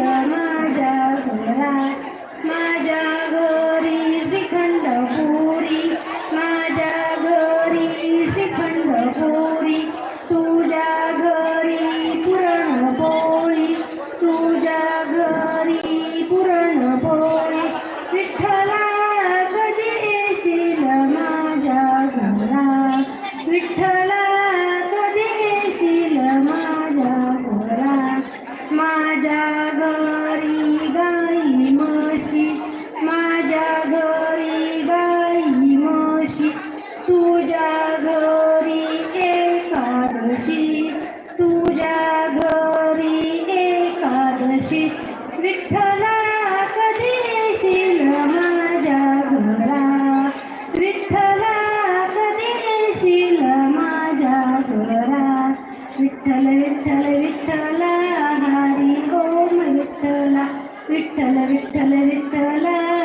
राजा राजा एकादशी तुझ्या घरी एकादशी. विठ्ठला कधी येशील माझ्या घरा? विठ्ठला कधी येशील माझ्या घरा? विठ्ठल विठ्ठल विठ्ठला हरी ओम विठ्ठला. विठ्ठल विठ्ठल विठ्ठला.